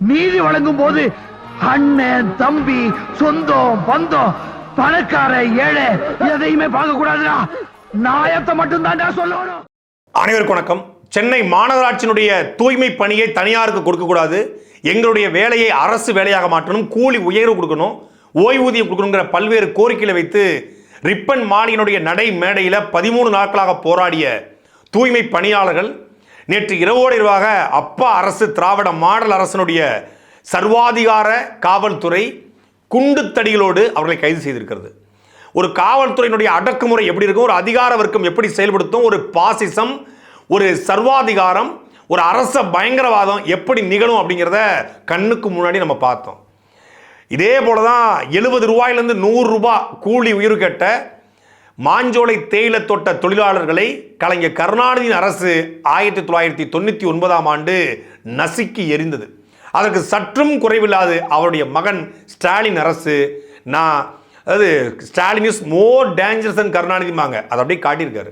நீதி வழங்கும் போது அண்ணன் தம்பி சொந்தம் பந்தம் பணக்கார ஏழை எதையுமே பார்க்க கூடாதுடா நாயத்தை மட்டும் சொல்லணும். அனைவருக்கும் வணக்கம். சென்னை மாநகராட்சியினுடைய தூய்மை பணியை தனியாருக்கு கொடுக்கக்கூடாது. எங்களுடைய வேலையை அரசு வேலையாக மாற்றணும் கூலி உயர்வு கொடுக்கணும் ஓய்வூதியம் கொடுக்கணுங்கிற பல்வேறு கோரிக்கைகளை வைத்து ரிப்பன் மாளிகையினுடைய நடை மேடையில் பதிமூணு நாட்களாக போராடிய தூய்மை பணியாளர்கள் நேற்று இரவோடு இரவாக அப்பா அரசு திராவிட மாடல் அரசனுடைய சர்வாதிகார காவல்துறை குண்டுத்தடிகளோடு அவர்களை கைது செய்திருக்கிறது. ஒரு காவல்துறையினுடைய அடக்குமுறை எப்படி இருக்கும்? ஒரு அதிகார வர்க்கம் எப்படி செயல்படுத்தும்? ஒரு பாசிசம் ஒரு சர்வாதிகாரம் ஒரு அரச பயங்கரவாதம் எப்படி நிகழும் அப்படிங்கிறத கண்ணுக்கு முன்னாடி நம்ம பார்த்தோம். இதே போல தான் எழுபது ரூபாயிலேருந்து நூறு ரூபாய் கூலி உயிர் கேட்ட மாஞ்சோலை தேயிலை தோட்ட தொழிலாளர்களை கலைஞர் கருணாநிதியின் அரசு ஆயிரத்தி தொள்ளாயிரத்தி தொண்ணூற்றி ஒன்பதாம் ஆண்டு நசுக்கி எரிந்தது அதற்கு சற்றும் குறைவில்லாது அவருடைய மகன் ஸ்டாலின் அரசு நான் அதாவது Stalin is more dangerous and கருணாநிதிமாங்க அதை அப்படியே காட்டியிருக்காரு.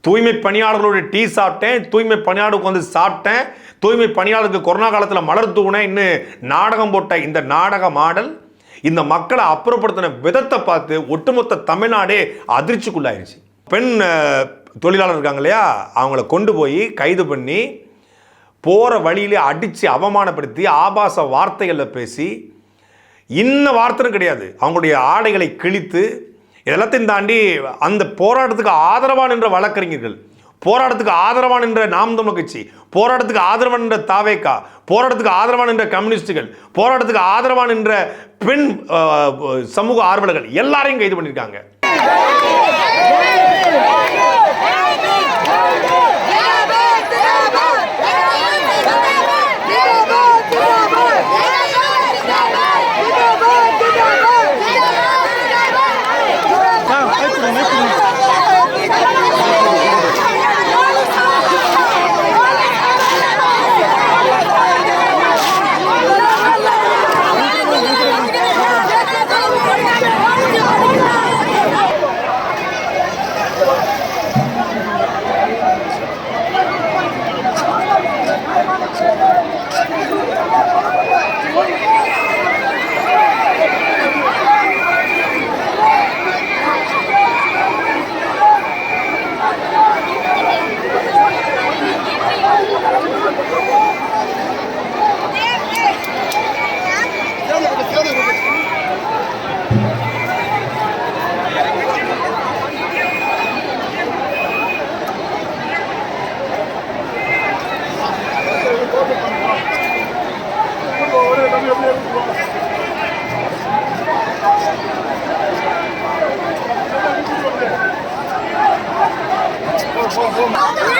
தூய்மை பணியாளர்களோட டீ சாப்பிட்டேன் தூய்மை பணியாளருக்கு வந்து சாப்பிட்டேன் தூய்மை பணியாளருக்கு கொரோனா காலத்தில் மலர் தூவினேன் இன்னும் நாடகம் போட்ட இந்த நாடக மாடல் இந்த மக்களை அப்புறப்படுத்தின விதத்தை பார்த்து ஒட்டுமொத்த தமிழ்நாடே அதிர்ச்சிக்குள்ளாயிருச்சு. பெண் தொழிலாளர் இருக்காங்க இல்லையா? அவங்கள கொண்டு போய் கைது பண்ணி போகிற வழியிலே அடித்து அவமானப்படுத்தி ஆபாச வார்த்தைகளில் பேசி இன்ன வார்த்தையும் கிடையாது. அவங்களுடைய ஆடைகளை கிழித்து எல்லாத்தையும் தாண்டி அந்த போராட்டத்துக்கு ஆதரவான என்ற வழக்கறிஞர்கள். போராட்டத்துக்கு ஆதரவான நின்ற நாம் தமிழ் கட்சி போராட்டத்துக்கு ஆதரவாக நின்ற தாவேக்கா போராட்டத்துக்கு ஆதரவான நின்ற கம்யூனிஸ்டுகள் போராட்டத்துக்கு ஆதரவாக நின்ற பெண் சமூக ஆர்வலர்கள் எல்லாரையும் கைது பண்ணியிருக்காங்க favor.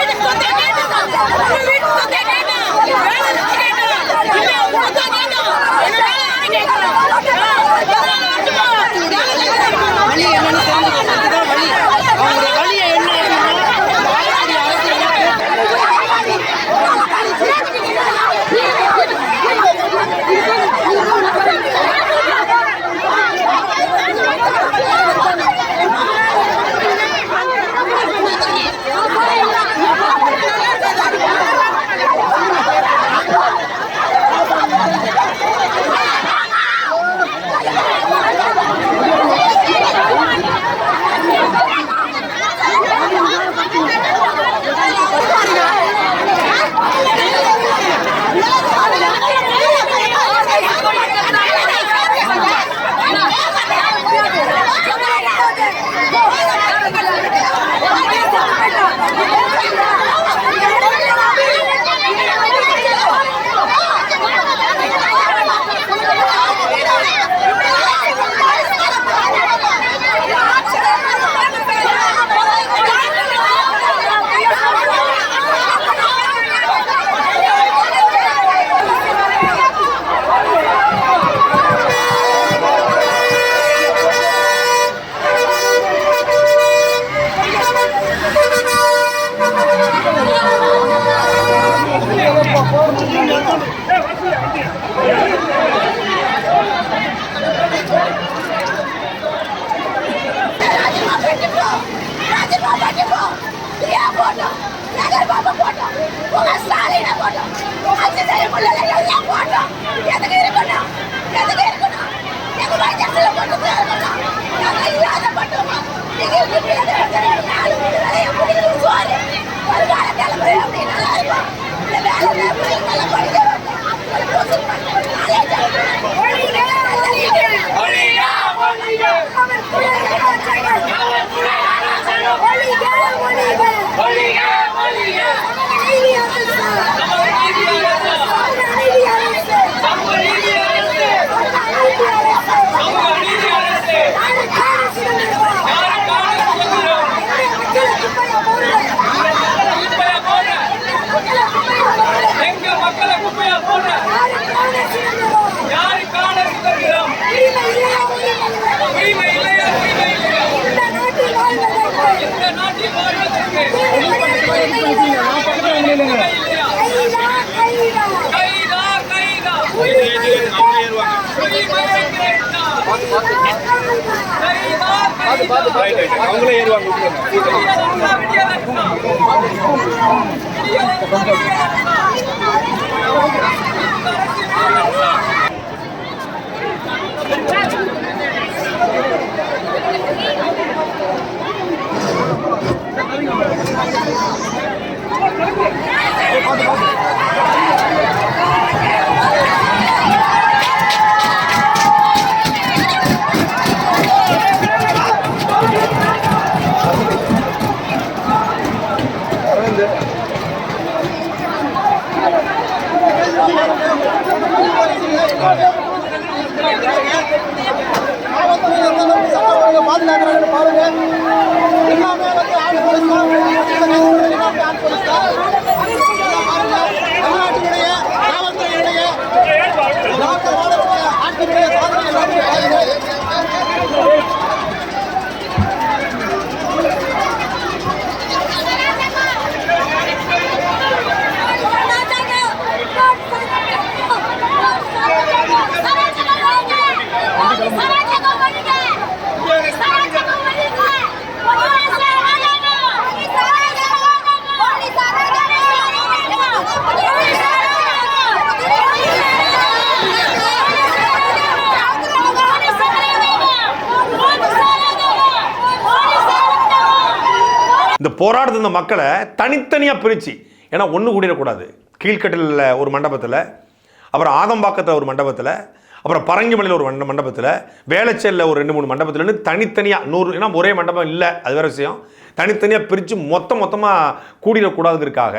我们今年种的 அவங்களே ஏறுவாங்க கொஞ்சம் இந்த இருந்த மக்களை தனித்தனியாக பிரித்து ஏன்னா ஒன்று கூடிடக்கூடாது. கீழ்கட்டில் ஒரு மண்டபத்தில் அப்புறம் ஆதம்பாக்கத்தில் ஒரு மண்டபத்தில் அப்புறம் பரங்கிமலையில் ஒரு மண்ட மண்டபத்தில் வேளச்சேரியில் ஒரு ரெண்டு மூணு மண்டபத்துலன்னு தனித்தனியாக நூறு ஏன்னா ஒரே மண்டபம் இல்லை அது வேறு விஷயம். தனித்தனியாக பிரித்து மொத்த மொத்தமாக கூடிடக்கூடாதுங்கிறதுக்காக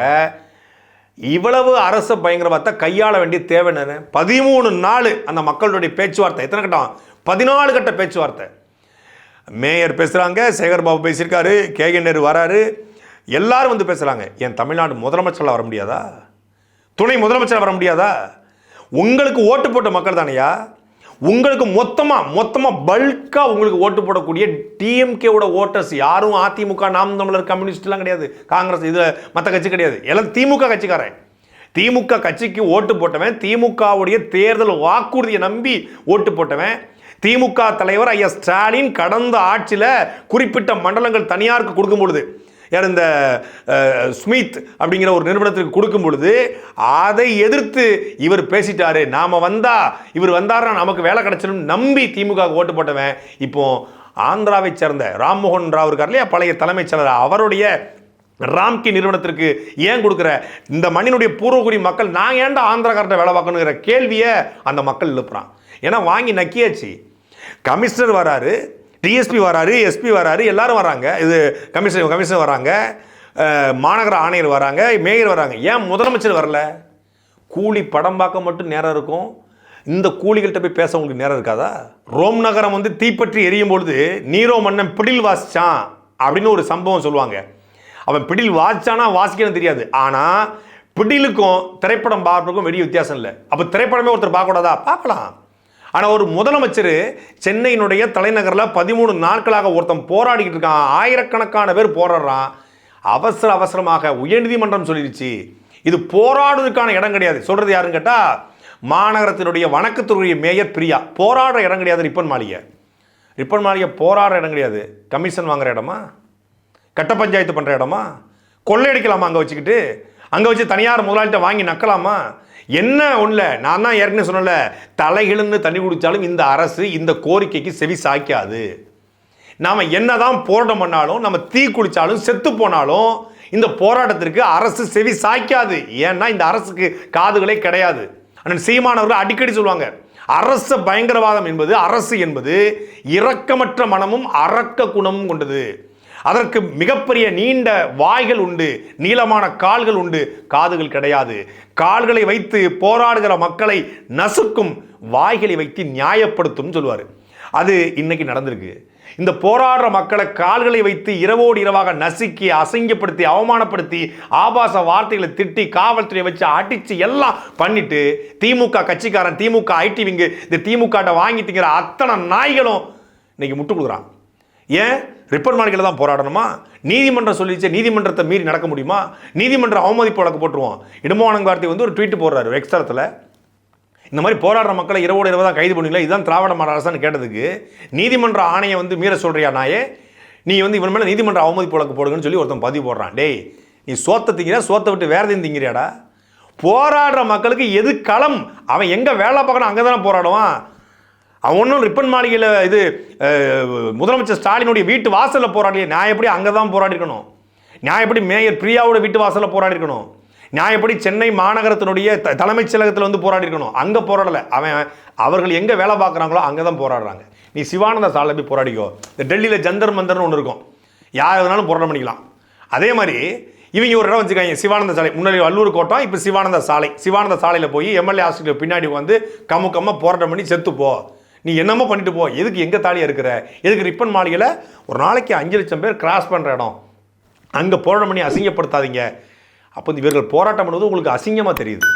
இவ்வளவு அரச பயங்கரவாதத்தை கையாள வேண்டிய தேவை என்ன பதிமூணு நாள் அந்த மக்களுடைய பேச்சுவார்த்தை எத்தனை கட்டம்? பதினாலு கட்ட பேச்சுவார்த்தை. மேயர் பேசுகிறாங்க சேகர் பாபு பேசியிருக்காரு கேகே நேரு வராரு. எல்லாரும் வந்து பேசுகிறாங்க என் தமிழ்நாடு முதலமைச்சரில் வர முடியாதா? துணை முதலமைச்சர் வர முடியாதா? உங்களுக்கு ஓட்டு போட்ட மக்கள் தானையா? உங்களுக்கு மொத்தமாக மொத்தமாக பல்காக உங்களுக்கு ஓட்டு போடக்கூடிய டிஎம்கேவோட ஓட்டர்ஸ் யாரும் அதிமுக நாம் தமிழர் கம்யூனிஸ்ட்லாம் கிடையாது. காங்கிரஸ் இதில் மற்ற கட்சி கிடையாது. எல்லாம் திமுக கட்சிக்காரன். திமுக கட்சிக்கு ஓட்டு போட்டவன் திமுகவுடைய தேர்தல் வாக்குறுதியை நம்பி ஓட்டு போட்டவன். திமுக தலைவர் ஐயா ஸ்டாலின் கடந்த ஆட்சியில் குறிப்பிட்ட மண்டலங்கள் தனியாருக்கு கொடுக்கும் பொழுது யார் இந்த ஸ்மித் அப்படிங்கிற ஒரு நிறுவனத்துக்கு கொடுக்கும் பொழுது அதை எதிர்த்து இவர் பேசிட்டாரு. நாம் வந்தா இவர் வந்தாருன்னா நமக்கு வேலை கிடைச்சிடும் நம்பி திமுக ஓட்டு போட்டவன் இப்போ ஆந்திராவை சேர்ந்த ராம்மோகன் ராவ் இருக்கார் இல்லையா? பழைய தலைமைச் செயலர். அவருடைய ராம்கி நிறுவனத்திற்கு ஏன் கொடுக்குற? இந்த மண்ணினுடைய பூர்வகுடி மக்கள் நான் ஏன்டா ஆந்திராக்கார்ட்ட வேலை பார்க்கணுங்கிற கேள்வியை அந்த மக்கள் எழுப்புறான். ஏன்னா வாங்கி நக்கியாச்சு. கமிஷனர் வராரு டிஎஸ்பி வராரு எஸ்பி வராரு எல்லாரும் வராங்க. இது கமிஷனர் கமிஷனர் வராங்க. மாநகர ஆணையர் வராங்க மேயர் வராங்க. ஏன் முதலமைச்சர் வரல? கூலி படம் பார்க்க மட்டும் நேரம் இருக்கும். இந்த கூலிகள்கிட்ட போய் பேச உங்களுக்கு நேரம் இருக்காதா? ரோம் நகரம் வந்து தீப்பற்றி எரியும் பொழுது நீரோ மன்னன் பிடில் வாசிச்சான் அப்படின்னு ஒரு சம்பவம் சொல்லுவாங்க. அவன் பிடில் வாசிச்சானா வாசிக்கணும் தெரியாது. ஆனால் பிடிலுக்கும் திரைப்படம் பார்க்கறதுக்கும் வெளியே வித்தியாசம் இல்லை. அப்போ திரைப்படமே ஒருத்தர் பார்க்கக்கூடாதா? பார்க்கலாம். ஆனால் ஒரு முதலமைச்சர் சென்னையினுடைய தலைநகரில் பதிமூணு நாட்களாக ஒருத்தன் போராடிக்கிட்டு இருக்கான். ஆயிரக்கணக்கான பேர் போராடுறான். அவசர அவசரமாக உயர்நீதிமன்றம் சொல்லிடுச்சு இது போராடுவதற்கான இடம் கிடையாது. சொல்கிறது யாருன்னு கேட்டால் மாநகரத்தினுடைய வணக்கத்துறைய மேயர் பிரியா. போராடுற இடம் கிடையாது ரிப்பன் மாளிகை. ரிப்பன் மாளிகை போராடுற இடம் கிடையாது. கமிஷன் வாங்குற இடமா? கட்ட பஞ்சாயத்து பண்ணுற இடமா? கொள்ளையடிக்கலாமா அங்கே வச்சுக்கிட்டு? அங்கே வச்சு தனியார் முதலாளிகிட்ட வாங்கி நக்கலாமா? என்ன ஒன்றில் நான் தான் ஏற்கனவே சொன்னல தலைகிழந்து தண்ணி குடித்தாலும் இந்த அரசு இந்த கோரிக்கைக்கு செவி சாய்க்காது. நாம் என்னதான் போராட்டம் பண்ணாலும் நம்ம தீ குளித்தாலும் செத்து போனாலும் இந்த போராட்டத்திற்கு அரசு செவி சாய்க்காது. ஏன்னா இந்த அரசுக்கு காதுகளே கிடையாது. ஆனால் சீமானவர்கள் அடிக்கடி சொல்லுவாங்க அரச பயங்கரவாதம் என்பது அரசு என்பது இரக்கமற்ற மனமும் அரக்க குணமும் கொண்டது. அதற்கு மிகப்பெரிய நீண்ட வாய்கள் உண்டு நீளமான கால்கள் உண்டு. காதுகள் கிடையாது. கால்களை வைத்து போராடுகிற மக்களை நசுக்கும் வாய்களை வைத்து நியாயப்படுத்தும் சொல்லுவார் அது இன்னைக்கு நடந்திருக்கு. இந்த போராடுற மக்களை கால்களை வைத்து இரவோடு இரவாக நசுக்கி அசிங்கப்படுத்தி அவமானப்படுத்தி ஆபாச வார்த்தைகளை திட்டி காவல்துறையை வச்சு அடித்து எல்லாம் பண்ணிட்டு திமுக கட்சிக்காரன் திமுக ஐடி விங்கு இந்த திமுக வாங்கி திங்கிற அத்தனை நாய்களும் இன்னைக்கு முட்டு கொடுக்குறான். ஏன்? ரிப்பன் மாளிகையில் தான் போராடணுமா? நீதிமன்றம் சொல்லிச்சு நீதிமன்றத்தை மீறி நடக்க முடியுமா? நீதிமன்றம் அவமதிப்பு வழக்கு போட்டுருவோம். இடமோனங்க வார்த்தை வந்து ஒரு ட்வீட் போடுறாரு எக்ஸ்தரத்தில் இந்த மாதிரி போராடுற மக்களை இரவோடு இரவு தான் கைது பண்ணுவீங்களா இதுதான் திராவிட மாடல் அரசான்னு கேட்டதுக்கு. நீதிமன்ற ஆணையை வந்து மீற சொல்கிறியா நாயே? நீ வந்து இவன் மேலே நீதிமன்ற அவமதிப்பு வழக்கு போடுங்கன்னு சொல்லி ஒருத்தன் பதிவு போடுறான். டேய் நீ சோத்தை திங்கிற சோத்தை விட்டு வேறு எதையும் திங்கிறியாடா? போராடுற மக்களுக்கு எது களம்? அவன் எங்கே வேலை பார்க்கணும் அங்கே தானே போராடுவான். அவனும் ரிப்பன் மாளிகையில் இது முதலமைச்சர் ஸ்டாலினுடைய வீட்டு வாசலில் போராடலையே நான் எப்படி அங்கே தான் போராடிருக்கணும்? நான் எப்படி மேயர் பிரியாவோட வீட்டு வாசலில் போராடிருக்கணும்? நான் எப்படி சென்னை மாநகரத்தினுடைய த- தலைமைச் செயலகத்தில் வந்து போராடி இருக்கணும் அங்கே போராடலை. அவன் அவர்கள் எங்கே வேலை பார்க்குறாங்களோ அங்கே தான் போராடுறாங்க. நீ சிவானந்த சாலை போய் போராடிக்கோ. இந்த டெல்லியில் ஜந்தர் மந்தர்னு ஒன்று இருக்கும். யார் வேணாலும் போராட்டம் பண்ணிக்கலாம். அதே மாதிரி இவங்க ஒரு இடம் வச்சுக்காங்க சிவானந்த சாலை. முன்னாடி வல்லூர் கோட்டம் இப்போ சிவானந்த சாலை. சிவானந்த சாலையில் போய் எம்எல்ஏ ஆஸ்பத்திரியில் பின்னாடி வந்து கம்மு கம்மாக போராட்டம் பண்ணி செத்துப்போ. நீ என்னமோ பண்ணிட்டு போ. எதுக்கு எங்கே தாலியாக இருக்கிற? எதுக்கு ரிப்பன் மாளிகையில் ஒரு நாளைக்கு அஞ்சு லட்சம் பேர் கிராஸ் பண்ணுற இடம். அங்கே போராட்டம் பண்ணி அசிங்கப்படுத்தாதீங்க. அப்போ இவர்கள் போராட்டம் பண்ணுவது உங்களுக்கு அசிங்கமாக தெரியுது.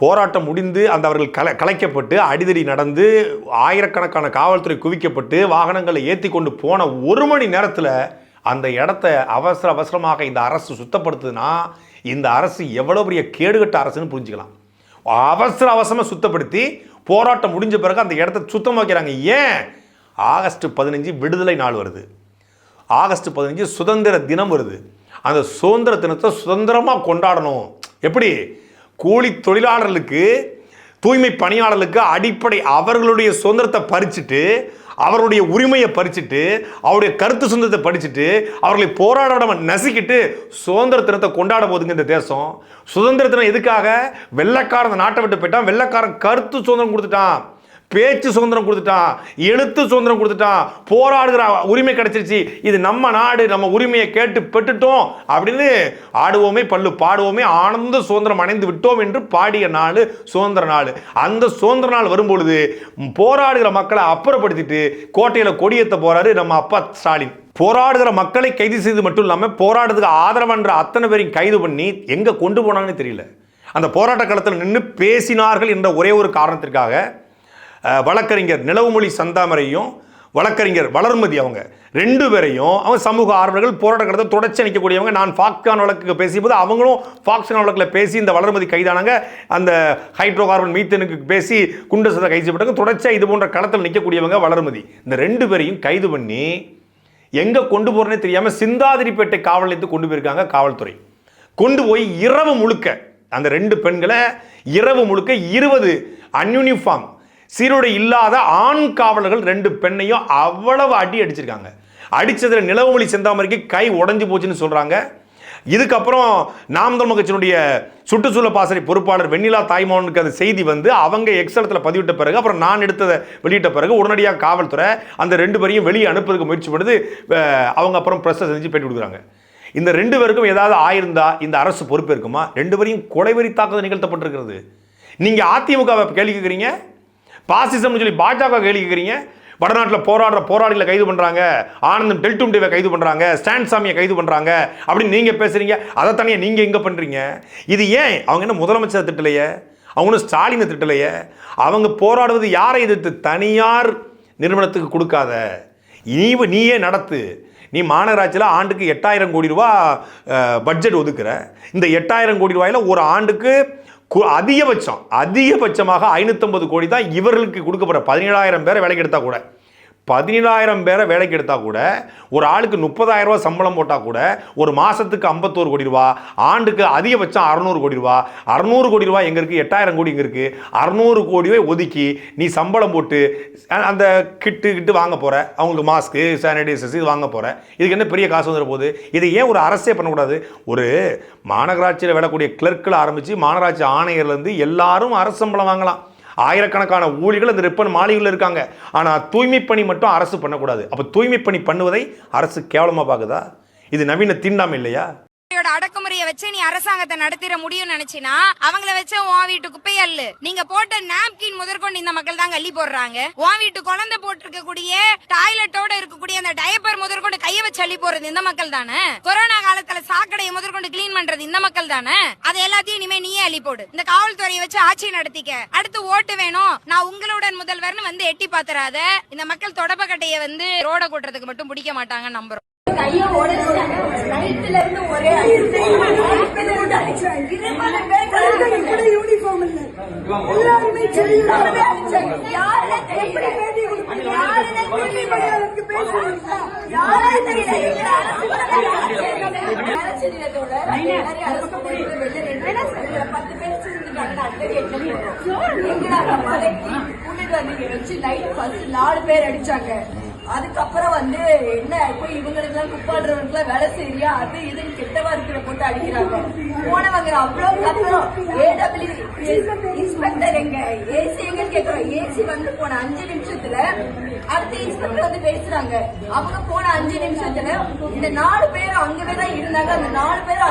போராட்டம் முடிந்து அந்த அவர்கள் கல கலைக்கப்பட்டு அடிதடி நடந்து ஆயிரக்கணக்கான காவல்துறை குவிக்கப்பட்டு வாகனங்களை ஏற்றி கொண்டு போன ஒரு மணி நேரத்தில் அந்த இடத்த அவசர அவசரமாக இந்த அரசு சுத்தப்படுத்துதுன்னா இந்த அரசு எவ்வளோ பெரிய கேடுகட்ட அரசுன்னு புரிஞ்சுக்கலாம். அவசர அவசரமாக சுத்தப்படுத்தி போராட்டம் முடிஞ்ச பிறகு அந்த இடத்த சுத்தமாக வைக்கிறாங்க. ஏன்? ஆகஸ்ட் பதினஞ்சு விடுதலை நாள் வருது. ஆகஸ்ட் பதினஞ்சு சுதந்திர தினம் வருது. அந்த சுதந்திர தினத்தை சுதந்திரமாக கொண்டாடணும். எப்படி? கூலி தொழிலாளர்களுக்கு தூய்மை பணியாளர்களுக்கு அடிப்படை அவர்களுடைய சுதந்திரத்தை பறிச்சுட்டு அவருடைய உரிமையை பறிச்சுட்டு அவருடைய கருத்து சுதந்திரத்தை படிச்சுட்டு அவர்களை போராடாம நசுக்கிட்டு சுதந்திர தினத்தை கொண்டாட போதுங்க இந்த தேசம். சுதந்திர தினம் எதுக்காக? வெள்ளைக்காரன் நாட்டை விட்டு போயிட்டான். வெள்ளைக்காரன் கருத்து சுதந்திரம் கொடுத்துட்டான். பேச்சு சுதந்திரம் கொடுத்துட்டான் எழுத்து சுதந்திரம் கொடுத்துட்டான் போராடுகிற உரிமை கிடைச்சிருச்சு. இது நம்ம நாடு நம்ம உரிமையை கேட்டு பெற்றுட்டோம் அப்படின்னு ஆடுவோமே பல்லு பாடுவோமே ஆனந்த சுதந்திரம் அடைந்து விட்டோம் என்று பாடிய நாள் சுதந்திர நாள். அந்த சுதந்திர நாள் வரும்பொழுது போராடுகிற மக்களை அப்புறப்படுத்திட்டு கோட்டையில் கொடியேற்ற போறாரு நம்ம அப்பா ஸ்டாலின். போராடுகிற மக்களை கைது செய்து மட்டும் இல்லாமல் போராடுறதுக்கு ஆதரவன்ற அத்தனை பேரையும் கைது பண்ணி எங்கே கொண்டு போனாங்கன்னு தெரியல. அந்த போராட்ட களத்தில் நின்று பேசினார்கள் என்ற ஒரே ஒரு காரணத்திற்காக வழக்கறிஞர் நிலவுமொழி சந்தாமரையும் வழக்கறிஞர் வளர்மதி அவங்க ரெண்டு பேரையும் அவங்க சமூக ஆர்வலர்கள் போராட்ட தொடர்ச்சி நிற்கக்கூடியவங்க நான் ஃபாக்ஸ்கான் வழக்கு பேசியபோது அவங்களும் ஃபாக்ஸ்கான் வழக்கில் பேசி இந்த வளர்மதி கைதானாங்க. அந்த ஹைட்ரோ கார்பன் மீத்தனுக்கு பேசி குண்டு சதை கைது செய்யப்பட்டாங்க தொடர்ச்சியாக இது போன்ற களத்தில் நிற்கக்கூடியவங்க வளர்மதி. இந்த ரெண்டு பேரையும் கைது பண்ணி எங்கே கொண்டு போகிறேனே தெரியாமல் சிந்தாதிரிப்பேட்டை காவல் நிலையத்து கொண்டு போயிருக்காங்க காவல்துறை. கொண்டு போய் இரவு முழுக்க அந்த ரெண்டு பெண்களை இரவு முழுக்க இருபது அன்யூனிஃபார்ம் சீருடை இல்லாத ஆண் காவலர்கள் ரெண்டு பெண்ணையும் அவ்வளவு அடி அடிச்சிருக்காங்க. அடித்ததில் நிலவுமொழி செந்தாமரைக்கு கை உடஞ்சி போச்சுன்னு சொல்கிறாங்க இதுக்கப்புறம் நாம் தமிழ் கட்சியினுடைய சுற்றுச்சூழல் பாசறை பொறுப்பாளர் வெண்ணிலா தாய்மோனுக்கு அந்த செய்தி வந்து அவங்க எக்ஸலத்தில் பதிவிட்ட பிறகு அப்புறம் நான் எடுத்ததை வெளியிட்ட பிறகு உடனடியாக காவல்துறை அந்த ரெண்டு பேரையும் வெளியே அனுப்புறதுக்கு முயற்சி பண்ணுது. அவங்க அப்புறம் ப்ரெஸ்ஸை செஞ்சு பேட்டி கொடுக்குறாங்க. இந்த ரெண்டு பேருக்கும் ஏதாவது ஆயிருந்தா இந்த அரசு பொறுப்பேற்குமா இருக்குமா? ரெண்டு பேரையும் கொலைவெறி தாக்குதல் நிகழ்த்தப்பட்டிருக்கிறது. நீங்கள் அதிமுகவை கேள்வி கேட்குறீங்க? பாசிசம்னு சொல்லி பாஜக கேள்வி கேட்குறீங்க வடநாட்டில் போராடுற போராளிகளை கைது பண்ணுறாங்க ஆனந்தம் டெல்டும் டேவை கைது பண்ணுறாங்க ஸ்டாண்ட் சாமியை கைது பண்ணுறாங்க அப்படின்னு நீங்கள் பேசுகிறீங்க அதை தனியாக நீங்கள் எங்கே பண்ணுறீங்க இது ஏன்? அவங்க என்ன முதலமைச்சர் திட்டலையே? அவங்களும் ஸ்டாலினை திட்டலையே? அவங்க போராடுவது யாரை எதிர்த்து? தனியார் நிறுவனத்துக்கு கொடுக்காத. நீ நீயே நடத்து. நீ மாநகராட்சியில் ஆண்டுக்கு எட்டாயிரம் கோடி ரூபா பட்ஜெட் ஒதுக்குற. இந்த எட்டாயிரம் கோடி ரூபாயில் ஒரு ஆண்டுக்கு அதிகபட்சம் அதிகபட்சமாக ஐநூற்றம்பது கோடி தான் இவர்களுக்கு கொடுக்கப்படுற பதினேழாயிரம் பேரை வேலைக்கு எடுத்தால் கூட. பதினேழாயிரம் பேரை வேலைக்கு எடுத்தால் கூட ஒரு ஆளுக்கு முப்பதாயிரம் ரூபாய் சம்பளம் போட்டால் கூட ஒரு மாதத்துக்கு ஐம்பத்தோரு கோடி ரூபா ஆண்டுக்கு அதிகபட்சம் அறநூறு கோடி ரூபா. அறநூறு கோடி ரூபா எங்கே இருக்குது எட்டாயிரம் கோடி இங்கே இருக்குது அறநூறு கோடியே ஒதுக்கி நீ சம்பளம் போட்டு அந்த கிட்டு கிட்டு வாங்க போகிற அவங்களுக்கு மாஸ்க்கு சானிடைசர்ஸ் இது வாங்க போகிற இதுக்கு என்ன பெரிய காசு வந்துட போகுது? இதை ஏன் ஒரு அரசே பண்ணக்கூடாது? ஒரு மாநகராட்சியில் விடக்கூடிய கிளர்க்கில் ஆரம்பித்து மாநகராட்சி ஆணையர்லேருந்து எல்லாரும் அரசு சம்பளம் வாங்கலாம். ஆயிரக்கணக்கான ஊழியர்கள் அந்த ரிப்பன் மாளிகையில் இருக்காங்க. ஆனால் தூய்மை பணி மட்டும் அரசு பண்ணக்கூடாது. அப்போ தூய்மை பணி பண்ணுவதை அரசு கேவலமாக பார்க்குதா? இது நவீன தீண்டாமை இல்லையா? அவங்களோட அடக்குமுறையை வச்சு நீ அரசாங்கத்தை நடத்திட முடியும்னு நினைச்சினா அவங்கள வச்சு உன் வீட்டு குப்பை அல்லு நீங்க போட்ட நாப்கின் முதற்கொண்டு இந்த மக்கள் தான் அள்ளி போடுறாங்க. உன் வீட்டு குழந்தை போட்டிருக்க கூடிய டாய்லெட்டோட இருக்கக்கூடிய அந்த டயப்பர் முதற்கொண்டு கைய வச்சு அள்ளி போறது இந்த மக்கள் தானே? கொரோனா காலத்துல சாக்கடையை முதற்கொண்டு கிளீன் பண்றது இந்த மக்கள் தானே? அது எல்லாத்தையும் இனிமே நீயே அள்ளி போடு. இந்த காவல்துறையை வச்சு ஆட்சி நடத்திக்க. அடுத்து ஓட்டு வேணும். நான் உங்களுடன் முதல்வர்னு வந்து எட்டி பாத்துறாத. இந்த மக்கள் தொடப்பக்கட்டைய வந்து ரோட கூட்டுறதுக்கு மட்டும் பிடிக்க மாட்டாங்க நம்புறோம். கைய நைட்ல இருந்து ஒரே யூனிஃபார்ம் இல்ல. எல்லாருமே பத்து பேர் சேர்ந்துட்டாங்க அது பேர் எட்டு பேர் எங்கடா மலைக்கு கூட்டிட்டு வந்து இங்க வச்சு நைட் ஃபர்ஸ்ட் நாலு பேர் அடிச்சாங்க. அதுக்கப்புறம் வந்து என்ன போய் இவங்களுக்கு எல்லாம் குப்பாடுறவங்களுக்கு எல்லாம் வேலை செய்யறியா? அது இதுன்னு கெட்ட வார்த்தையில போட்டு அடிக்கிறாங்க. போனவங்க அவ்வளவு கத்துறோம் ஏடபிள்யூ இன்ஸ்பெக்டர் எங்க? ஏசி எங்கன்னு கேக்குறோம். ஏசி வந்து போன அஞ்சு நிமிஷத்துல அடுத்த இன்ஸ்பெக்டர் வந்து பேசுறாங்க. அவங்க போன அஞ்சு நிமிஷத்துல இந்த நாலு பேரும் அங்கவே தான் இருந்தாங்க அந்த நாலு பேரும்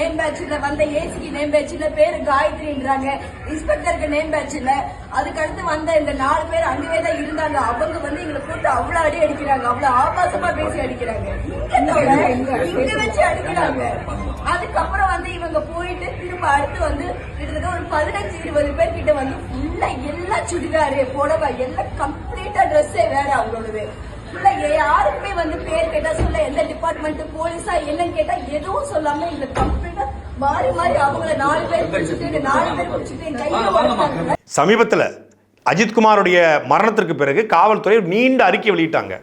நேம் பேட்ச்ல வந்த ஏசிக்கு நேம் பேட்ச்ல பேரு காயத்ரின்றாங்க இன்ஸ்பெக்டருக்கு நேம் பேட்ச்ல அதுக்கு அடுத்து வந்த இந்த நாலு பேர் அங்கவே தான் இருந்தாங்க. அவங்க வந்து எங்களை போட்டு அவ்வளவு அடி அடிக்கிறாங்க. அவ்வளவு ஆபாசமா பேசி அடிக்கிறாங்க. இங்க வச்சு அடிக்கிறாங்க. அதுக்கப்புறம் வந்து இவங்க போயிட்டு திரும்ப அடுத்து வந்து கிட்டத்தட்ட ஒரு பதினஞ்சு இருபது பேர் கிட்ட வந்து ஃபுல்லா எல்லாம் சுடிதாரு புடவை எல்லாம் கம்ப்ளீட்டா ட்ரெஸ்ஸே வேற அவங்களோடது. ஃபுல்லா யாருக்குமே வந்து பேர் கேட்டா சொல்ல எந்த டிபார்ட்மெண்ட் போலீஸா என்னன்னு கேட்டா எதுவும் சொல்லாம இந்த கம்ப்ளீட்டா மாறி மாறி அவங்கள நாலு பேர் பிடிச்சிட்டு நாலு பேர் பிடிச்சிட்டு சமீபத்தில் அஜித்குமாருடைய மரணத்திற்கு பிறகு காவல்துறை நீண்ட அறிக்கை வெளியிட்டாங்க.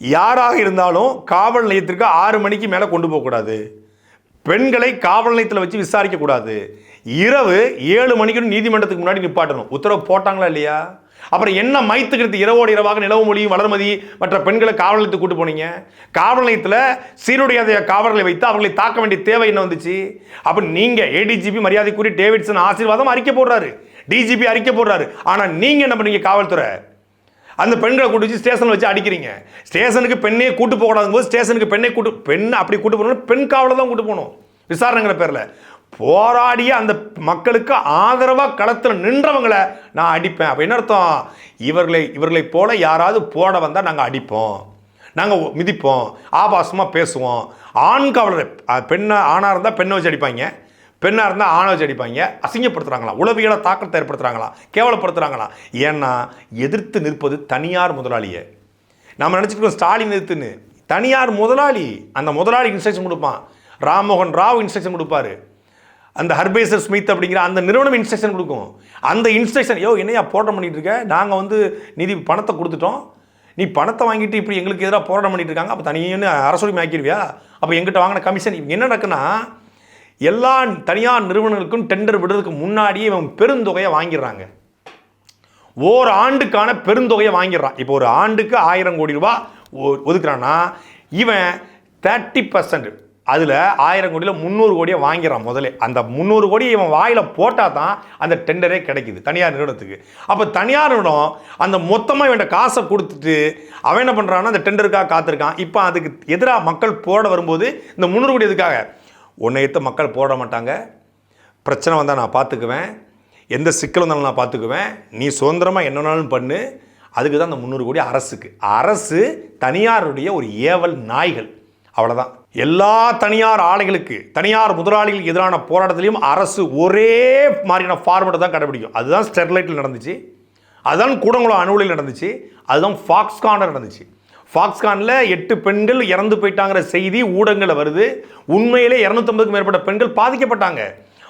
யாராக இருந்தாலும் காவல் நிலையத்திற்கு ஆறு மணிக்கு மேலே கொண்டு போகக்கூடாது பெண்களை காவல் நிலையத்தில் வச்சு விசாரிக்கக்கூடாது இரவு ஏழு மணிக்கு நீதிமன்றத்துக்கு முன்னாடி நிப்பாட்டணும். உத்தரவு போட்டாங்களா இல்லையா? அப்புறம் என்ன மைத்துக்கிறது? இரவோடு இரவாக நிலவு மொழியும் வளர்மதி மற்ற பெண்களை காவல் நிலையத்துக்கு கூட்டு போனீங்க. காவல் நிலையத்தில் சீருடைய காவலர்களை வைத்து அவர்களை தாக்க வேண்டிய தேவை என்ன வந்துச்சு? அப்போ நீங்கள் ஏடிஜிபி மரியாதைக்குரிய டேவிட்சன் ஆசீர்வாதம் அறிக்கை போடுறாரு. டிஜிபி அறிக்கை போடுறாரு. ஆனால் நீங்கள் என்ன பண்ணீங்க காவல்துறை? அந்த பெண்களை கூட்டு வச்சு ஸ்டேஷனில் வச்சு அடிக்கிறீங்க. ஸ்டேஷனுக்கு பெண்ணே கூட்டு போகக்கூடாது போது ஸ்டேஷனுக்கு பெண்ணை கூட்டு பெண் அப்படி கூட்டு போகணும் பெண் காவலை தான் கூட்டு போகணும். விசாரணைங்கிற பேரில். போராடிய அந்த மக்களுக்கு ஆதரவாக களத்தில் நின்றவங்களை நான் அடிப்பேன். அப்போ என்ன அர்த்தம்? இவர்களை இவர்களை போல யாராவது போட வந்தால் நாங்கள் அடிப்போம். நாங்கள் மிதிப்போம். ஆபாசமாக பேசுவோம். ஆண் காவலர் பெண்ணை ஆணாக இருந்தால் பெண்ணை வச்சு அடிப்பாங்க. பெண்ணாக இருந்தால் ஆணை வச்சு அடிப்பாங்க. அசிங்கப்படுத்துகிறாங்களா உளவியல தாக்கத்தை ஏற்படுத்துகிறாங்களா கேவலப்படுத்துகிறாங்களா ஏன்னா எதிர்த்து நிற்பது தனியார் முதலாளியை. நம்ம நினச்சிக்கிறோம் ஸ்டாலின் எதிர்த்துன்னு. தனியார் முதலாளி. அந்த முதலாளி இன்ஸ்ட்ரக்ஷன் கொடுப்பான். ராம்மோகன் ராவ் இன்ஸ்ட்ரக்ஷன் கொடுப்பாரு. அந்த ஹர்பேசர் ஸ்மித் அப்படிங்கிற அந்த நிறுவனம் இன்ஸ்ட்ரக்ஷன் கொடுக்கும். அந்த இன்ஸ்ட்ரக்ஷன் யோ என்னையா போராட்டம் பண்ணிட்டு இருக்க நாங்கள் வந்து நிதி பணத்தை கொடுத்துட்டோம். நீ பணத்தை வாங்கிட்டு இப்படி எங்களுக்கு எதிராக போராட்டம் பண்ணிட்டு இருக்காங்க அப்போ தனியாக அரசுரிமை ஆக்கிடுவியா அப்போ எங்கிட்ட வாங்கின கமிஷன் என்ன நடக்குன்னா எல்லா தனியார் நிறுவனங்களுக்கும் டெண்டர் விடுறதுக்கு முன்னாடியே இவன் பெருந்தொகையை வாங்கிடுறாங்க. ஓர் ஆண்டுக்கான பெருந்தொகையை வாங்கிடுறான். இப்போ ஒரு ஆண்டுக்கு ஆயிரம் கோடி ரூபாய் ஒ- ஒதுக்குறான்னா இவன் தேர்ட்டி பர்சன்ட் அதில் ஆயிரம் கோடியில் முந்நூறு கோடியை வாங்கிறான் முதலே. அந்த முந்நூறு கோடி இவன் வாயில் போட்டால் தான் அந்த டெண்டரே கிடைக்குது தனியார் நிறுவனத்துக்கு. அப்போ தனியார் நிறுவனம் அந்த மொத்தமாக இவன் காசை கொடுத்துட்டு அவன் என்ன பண்ணுறான்னா அந்த டெண்டருக்காக காத்திருக்கான். இப்போ அதுக்கு எதிராக மக்கள் போட வரும்போது இந்த முந்நூறு கோடி எதுக்காக? ஒன்றை ஏற்ற மக்கள் போட மாட்டாங்க. பிரச்சனை வந்தால் நான் பார்த்துக்குவேன் எந்த சிக்கல் வந்தாலும் நான் பார்த்துக்குவேன் நீ சுதந்திரமாக என்னன்னாலும் பண்ணு. அதுக்கு தான் அந்த முந்நூறு கோடி அரசுக்கு. அரசு தனியாருடைய ஒரு ஏவல் நாய்கள். அவ்வளோதான் எல்லா தனியார் ஆலைகளுக்கு தனியார் முதலாளிகளுக்கு எதிரான போராட்டத்திலையும் அரசு ஒரே மாதிரியான ஃபார்மேட்டை தான் கடைபிடிக்கும். அதுதான் ஸ்டெர்லைட்டில் நடந்துச்சு. அதுதான் கூடங்குளம் அணுவலில் நடந்துச்சு. அதுதான் ஃபாக்ஸ்கானில் நடந்துச்சு. ஃபாக்ஸ்கானில் எட்டு பெண்கள் இறந்து போயிட்டாங்கிற செய்தி ஊடகங்களில் வருது. உண்மையிலே இரநூத்தம்பதுக்கும் மேற்பட்ட பெண்கள் பாதிக்கப்பட்டாங்க.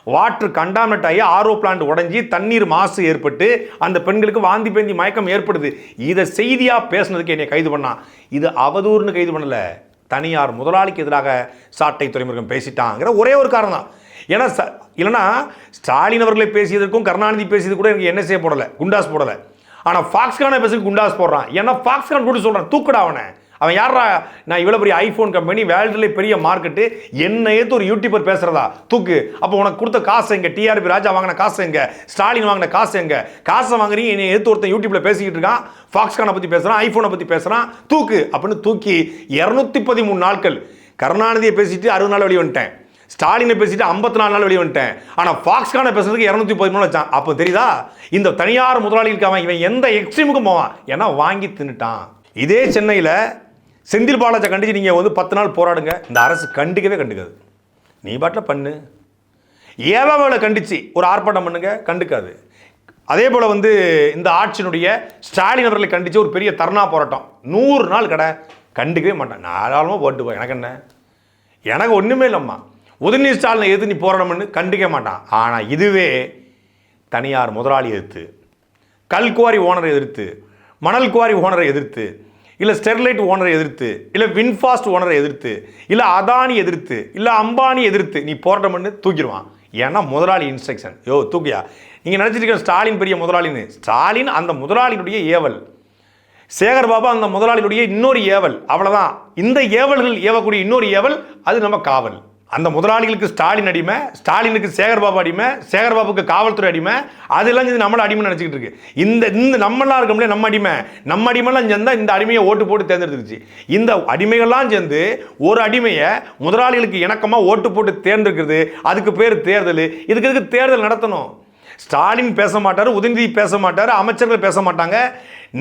வாட்டர் கண்டாமினேட் ஆகி ஆர்ஓ பிளான்ட் உடஞ்சி தண்ணீர் மாசு ஏற்பட்டு அந்த பெண்களுக்கு வாந்தி பேந்தி மயக்கம் ஏற்படுது. இதை செய்தியாக பேசுனதுக்கு என்னை கைது பண்ணான். இது அவதூறுன்னு கைது பண்ணலை. தனியார் முதலாளிக்கு எதிராக சாட்டை துறைமுருகன் பேசிட்டாங்கிற ஒரே ஒரு காரணம் தான் ஏன்னா ச இல்லைன்னா ஸ்டாலின் அவர்களை பேசியதற்கும் கருணாநிதி பேசியது கூட எனக்கு என்ன செய்ய போடலை குண்டாஸ் போடலை. ஆனால் ஃபாக்ஸ்கானை பேசி குண்டாஸ் போடுறான். ஏன்னா ஃபாக்ஸ்கான் கூட சொல்கிறான் தூக்குடா அவனை. அவன் யாரா நான் இவ்வளோ பெரிய ஐஃபோன் கம்பெனி வேர்ல்டுல பெரிய மார்க்கெட்டு என்ன ஏற்று ஒரு யூடியூபர் பேசுகிறதா தூக்கு. அப்போ உனக்கு கொடுத்த காசு எங்கே? டிஆர்பி ராஜா வாங்கின காசு எங்கே? ஸ்டாலின் வாங்கின காசு எங்கே? காசை வாங்குறீங்க என்னை ஏற்று ஒருத்தன் யூடியூப்பில் பேசிக்கிட்டு இருக்கான். ஃபாக்ஸ்கானை பற்றி பேசுகிறான் ஐஃபோனை பற்றி பேசுகிறான் தூக்கு. அப்படின்னு தூக்கி இரநூத்தி பதிமூணு நாட்கள் கருணாநிதியை பேசிட்டு அறுபது நாள் வெளியே வந்துட்டேன். ஸ்டாலினை பேசிட்டு ஐம்பத்தி நாலு நாள் வெளியே வந்துட்டேன். ஆனால் ஃபாக்ஸ்கானை பேசுறதுக்கு இரநூத்தி பதிமூணு வச்சான். அப்போ தெரியுதா? இந்த தனியார் முதலாளிகளுக்கு அவன் இவன் எந்த எக்ஸ்ட்ரீமுக்கும் போவான்? ஏன்னா வாங்கி தின்னுட்டான். இதே சென்னையில் செந்தில் பாலாஜை கண்டிச்சு நீங்கள் வந்து பத்து நாள் போராடுங்க. இந்த அரசு கண்டுக்கவே கண்டுக்காது. நீ பாட்டில் பண்ணு. ஏவாவில் கண்டிச்சு ஒரு ஆர்ப்பாட்டம் பண்ணுங்க கண்டுக்காது. அதே போல் வந்து இந்த ஆட்சியினுடைய ஸ்டாலின் அவர்களை கண்டிச்சு ஒரு பெரிய தர்ணா போராட்டம். நூறு நாள் கடை. கண்டுக்கவே மாட்டேன் நாளாளமாக போட்டுப்போம் எனக்கு என்ன? எனக்கு ஒன்றுமே இல்லைம்மா. உதயநிதி ஸ்டாலினை எதிர்த்து நீ போராடணும்னு கண்டுக்க மாட்டான். ஆனால் இதுவே தனியார் முதலாளி எதிர்த்து கல் குவாரி ஓனரை எதிர்த்து மணல் குவாரி ஓனரை எதிர்த்து இல்லை ஸ்டெர்லைட் ஓனரை எதிர்த்து இல்லை வின்ஃபாஸ்ட் ஓனரை எதிர்த்து இல்லை அதானி எதிர்த்து இல்லை அம்பானி எதிர்த்து நீ போராட்டம் பண்ணி தூக்கிடுவான். ஏன்னா முதலாளி இன்ஸ்ட்ரக்ஷன் யோ தூக்கியா? நீங்கள் நினச்சிட்டு ஸ்டாலின் பெரிய முதலாளின்னு? ஸ்டாலின் அந்த முதலாளியினுடைய ஏவல். சேகர் பாபா அந்த முதலாளியுடைய இன்னொரு ஏவல். அவ்வளோதான் இந்த ஏவல்கள் ஏவக்கூடிய இன்னொரு ஏவல் அது நம்ம காவல். அந்த முதலாளிகளுக்கு ஸ்டாலின் அடிமை ஸ்டாலினுக்கு சேகர்பாபு அடிமை சேகர்பாபுக்கு காவல்துறை அடிமை அதெல்லாம் சேர்ந்து நம்மளை அடிமை நினச்சிக்கிட்டு இருக்கு. இந்த இந்த நம்மளாம் இருக்க முடியாது நம்ம அடிமை. நம்ம அடிமைலாம் சேர்ந்தால் இந்த அடிமையை ஓட்டு போட்டு தேர்ந்தெடுத்துருச்சு. இந்த அடிமைகள்லாம் சேர்ந்து ஒரு அடிமையை முதலாளிகளுக்கு இணக்கமாக ஓட்டு போட்டு தேர்ந்தெடுக்கிறது அதுக்கு பேர் தேர்தல். இதுக்கு இதுக்கு தேர்தல் நடத்தணும்? ஸ்டாலின் பேச மாட்டார் உதயநிதி பேச மாட்டார் அமைச்சர்கள் பேச மாட்டாங்க.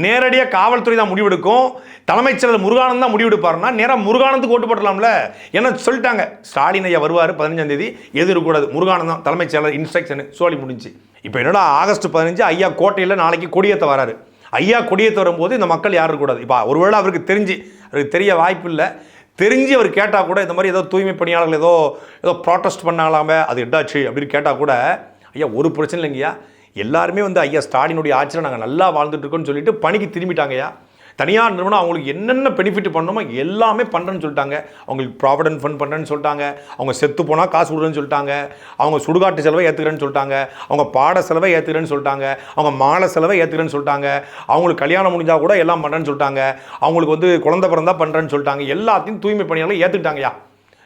நேரடியாக காவல்துறை தான் முடிவெடுக்கும். தலைமைச் செயலர் முருகானந்த் தான் முடிவெடுப்பார்னா நேராக முருகானந்துக்கு ஓட்டு போட்டலாம்ல ஏன்னா சொல்லிட்டாங்க. ஸ்டாலின் ஐயா வருவார் பதினஞ்சாம் தேதி எது இருக்கக்கூடாது. முருகானந்த் தலைமைச் செயலர் இன்ஸ்ட்ரக்ஷன் சோழி முடிஞ்சு. இப்போ என்னடா ஆகஸ்ட் பதினஞ்சு ஐயா கோட்டையில் நாளைக்கு கொடியேற்ற வராரு. ஐயா கொடியேற்ற வரும்போது இந்த மக்கள் யாரும் இருக்கக்கூடாது? இப்போ ஒருவேளை அவருக்கு தெரிஞ்சு அவருக்கு தெரிய வாய்ப்பு இல்லை. தெரிஞ்சு அவர் கேட்டால் கூட இந்த மாதிரி ஏதோ தூய்மை பணியாளர்கள் ஏதோ ஏதோ ப்ராட்டஸ்ட் பண்ணாலாமே அது எட்டாச்சு அப்படின்னு கேட்டால் கூட ஐயா ஒரு பிரச்சனை இல்லைங்கய்யா எல்லாருமே வந்து ஐயா ஸ்டாலினுடைய ஆட்சியில் நாங்கள் நல்லா வாழ்ந்துட்டுருக்கோம்னு சொல்லிட்டு பணிக்கு திரும்பிட்டாங்கய்யா தனியார் நிறுவனம் அவங்களுக்கு என்னென்ன பெனிஃபிட் பண்ணணுமோ எல்லாமே பண்ணுறேன்னு சொல்லிட்டாங்க. அவங்களுக்கு ப்ராவிடன்ட் ஃபண்ட் பண்ணுறேன்னு சொல்லிட்டாங்க. அவங்க செத்து போனால் காசு விடுறேன்னு சொல்லிட்டாங்க. அவங்க சுடுகாட்டு செலவை ஏற்றுக்கிறேன்னு சொல்லிட்டாங்க. அவங்க பாட செலவை ஏற்றுக்கிறேன்னு சொல்லிட்டாங்க. அவங்க மாலை செலவை ஏற்றுக்கிறேன்னு சொல்லிட்டாங்க. அவங்களுக்கு கல்யாணம் முடிஞ்சால் கூட எல்லாம் பண்ணுறேன்னு சொல்லிட்டாங்க. அவங்களுக்கு வந்து குழந்தை பிறந்தா பண்ணுறேன்னு சொல்லிட்டாங்க. எல்லாத்தையும் தூய்மை பணியாளர்கள் ஏற்றுக்கிட்டாங்கய்யா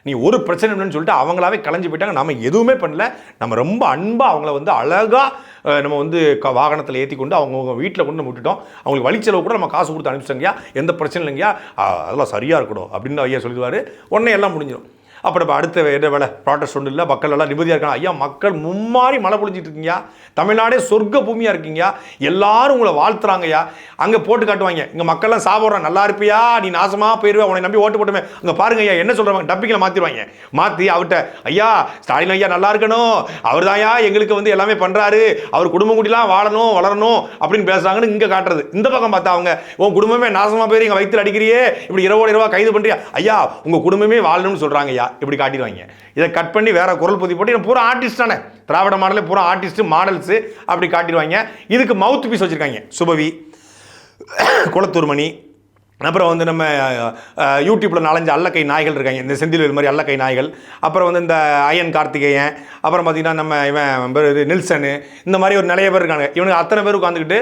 நீ ஒரு பிரச்சனை இல்லைன்னு சொல்லிட்டு அவங்களாவே கலைஞ்சு போயிட்டாங்க. நம்ம எதுவுமே பண்ணல. நம்ம ரொம்ப அன்பாக அவங்கள வந்து அழகாக நம்ம வந்து க வாகனத்தில் ஏற்றி கொண்டு அவங்கவுங்க வீட்டில் கொண்டு நம்ம விட்டுட்டோம். அவங்களுக்கு வழிச்செலவு கூட நம்ம காசு கொடுத்து அனுப்பிச்சிட்டோங்கய்யா. எந்த பிரச்சனை இல்லைங்கயா அதெல்லாம் சரியாக இருக்கணும் அப்படின்னு ஐயா சொல்லிடுவார். உடனே எல்லாம் முடிஞ்சிடும் அப்போ நம்ம அடுத்த என்ன வேலை? ப்ராட்டஸ்ட் ஒன்றும் இல்லை. மக்கள் எல்லாம் நிம்மதியாக இருக்காங்க. ஐயா மக்கள் மும்மாறி மழை பொழிஞ்சிட்டு இருக்கீங்க. தமிழ்நாடே சொர்க்க பூமியாக இருக்கீங்க. எல்லாரும் உங்களை வாழ்த்துறாங்கய்யா அங்கே போட்டு காட்டுவாங்க. இங்கே மக்கள்லாம் சாப்பிட்றான் நல்லா இருப்பியா? நீ நாசமாக போயிடுவேன் உன்னை நம்பி ஓட்டு போட்டுமே. அங்கே பாருங்க ஐயா. என்ன சொல்கிறாங்க டப்பிக்கில் மாற்றிடுவாங்க மாற்றி அவர்கிட்ட ஐயா ஸ்டாலின் ஐயா நல்லா இருக்கணும். அவர் தான்யா எங்களுக்கு வந்து எல்லாமே பண்ணுறாரு அவர் குடும்பம் குடிலாம் வாழணும் வளரணும் அப்படின்னு பேசுகிறாங்கன்னு இங்கே காட்டுறது. இந்த பக்கம் பார்த்தா அவங்க உன் குடும்பமே நாசமாக போயிரு. இங்கே வயிற்றுல அடிக்கிறியே. இப்படி இரவோட இரவா கைது பண்ணுறியா ஐயா உங்கள் குடும்பமே வாழணும்னு சொல்கிறாங்க ஐயா. இப்படி காட்டிடுவாங்க. இதை கட் பண்ணி வேற குரல் பொதி போட்டு இவன் பூரா ஆர்டிஸ்ட் தானே? திராவிட மாடலே பூரா ஆர்டிஸ்ட் மாடல்ஸ் அப்படி காட்டிடுவாங்க. இதுக்கு மவுத் பீஸ் வச்சிருக்காங்க. சுபவி குளத்தூர்மணி அப்புறம் வந்து நம்ம யூடியூப்பில் நாலஞ்சு அல்லக்கை நாய்கள் இருக்காங்க. இந்த செந்தில் மாதிரி அல்லக்கை நாய்கள். அப்புறம் வந்து இந்த அயன் கார்த்திகேயன் அப்புறம் பார்த்திங்கன்னா நம்ம இவன் பேரு நில்சனு இந்த மாதிரி ஒரு நிறைய பேர் இருக்காங்க. இவனுக்கு அத்தனை பேர் உட்காந்துக்கிட்டு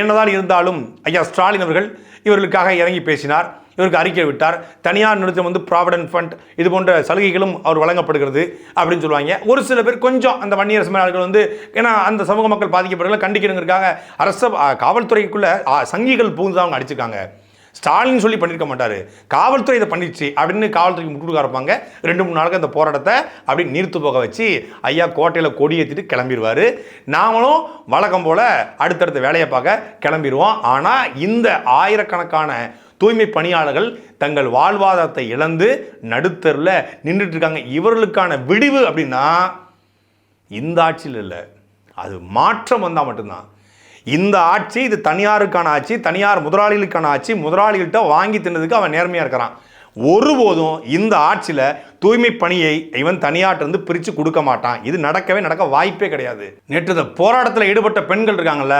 என்னதான் இருந்தாலும் ஐயா ஸ்டாலின் அவர்கள் இவர்களுக்காக இறங்கி பேசினார். இவருக்கு அறிக்கை விட்டார். தனியார் நிறுத்தம் வந்து ப்ராவிடன்ட் ஃபண்ட் இது போன்ற சலுகைகளும் அவர் வழங்கப்படுகிறது அப்படின்னு சொல்லுவாங்க. ஒரு சில பேர் கொஞ்சம் அந்த வன்னியர் சமையலாளர்கள் வந்து ஏன்னா அந்த சமூக மக்கள் பாதிக்கப்படுறதுல கண்டிக்கிறதுக்காக அரச காவல்துறைக்குள்ளே சங்கிகள் புகுந்து அவங்க அடிச்சிருக்காங்க. ஸ்டாலின் சொல்லி பண்ணியிருக்க மாட்டார். காவல்துறை இதை பண்ணிடுச்சு அப்படின்னு காவல்துறைக்கு முட்டுக்கா இருப்பாங்க. ரெண்டு மூணு நாளுக்கு அந்த போராட்டத்தை அப்படி நீர்த்து போக வச்சு ஐயா கோட்டையில் கொடி ஏற்றிட்டு கிளம்பிடுவார் நாமளும் வழக்கம் போல் அடுத்தடுத்த வேலையை பார்க்க கிளம்பிடுவோம் ஆனால் இந்த ஆயிரக்கணக்கான தூய்மை பணியாளர்கள் தங்கள் வாழ்வாதாரத்தை இழந்து நடுத்தரில் நின்றுட்டு இருக்காங்க இவர்களுக்கான விடிவு அப்படின்னா இந்த ஆட்சியில் இல்லை. அது மாற்றம் வந்தால் மட்டும்தான். இந்த ஆட்சி இது தனியாருக்கான ஆட்சி தனியார் முதலாளிகளுக்கான ஆட்சி முதலாளிகள்கிட்ட வாங்கி தின்னதுக்கு அவன் நேர்மையாக இருக்கிறான். ஒருபோதும் இந்த ஆட்சியில் தூய்மை பணியை இவன் தனியாட்டிருந்து பிரித்து கொடுக்க மாட்டான். இது நடக்கவே நடக்க வாய்ப்பே கிடையாது. நேற்று இந்த போராட்டத்தில் ஈடுபட்ட பெண்கள் இருக்காங்கல்ல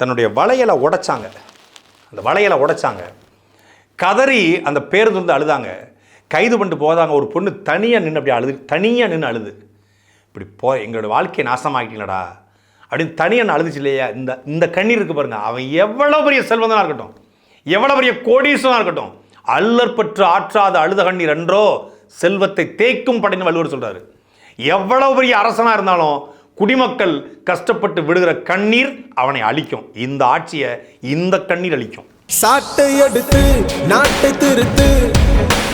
தன்னுடைய வளையலை உடைச்சாங்க. அந்த வளையலை உடைச்சாங்க. கதறி அந்த பேருந்து வந்து அழுதாங்க. கைது பண்ணிட்டு போதாங்க ஒரு பொண்ணு தனியாக நின்று அப்படி அழுது தனியாக நின்று அழுது. இப்படி போ எங்களோட வாழ்க்கையை நாசமாக்கிட்டீங்களடா. அப்படின்னு தனியாக அழுதுச்சு இல்லையா? இந்த இந்த கண்ணீர் இருக்கு பாருங்கள் அவன் எவ்வளோ பெரிய செல்வந்தனாக இருக்கட்டும். எவ்வளோ பெரிய கோடீசனாக இருக்கட்டும். அல்லற்பற்று ஆற்றாத அழுத கண்ணீர் என்றோ செல்வத்தை தேய்க்கும் படைன்னு வள்ளுவர் சொல்கிறாரு எவ்வளோ பெரிய அரசனாக இருந்தாலும் குடிமக்கள் கஷ்டப்பட்டு விடுகிற கண்ணீர் அவனை அழிக்கும். இந்த ஆட்சியை இந்த கண்ணீர் அழிக்கும். சாட்டை எடுத்து நாட்டை திருத்து.